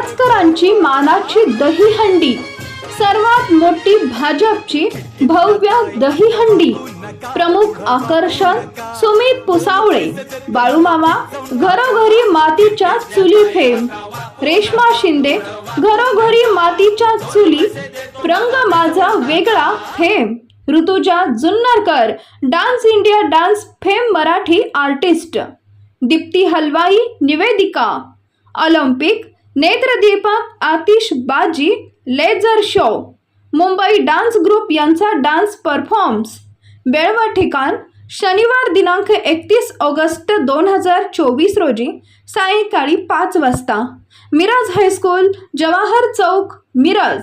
महिलांची मानाची दहीहंडी. सर्वात मोठी भाजपची भव्य दहीहंडी. प्रमुख आकर्षण सुमित पुसावळे. बाळूमामा घरोघरी मातीच्या चुली फेम. रेश्मा शिंदे घरोघरी मातीच्या चुली. रंग माझा वेगळा fame. Rutuja Junnarkar dance India dance fame Marathi artist. Deepti Halwai निवेदिका. ऑलिम्पिक नेत्रदीपक आतिश बाजी laser show Mumbai dance group यांचा डान्स परफॉर्म्स. वेळ व ठिकाण शनिवार दिनांक एकतीस ऑगस्ट दोन हजार चोवीस रोजी सायंकाळी पाच वाजता. Miraj high school Jawahar Chowk Miraj.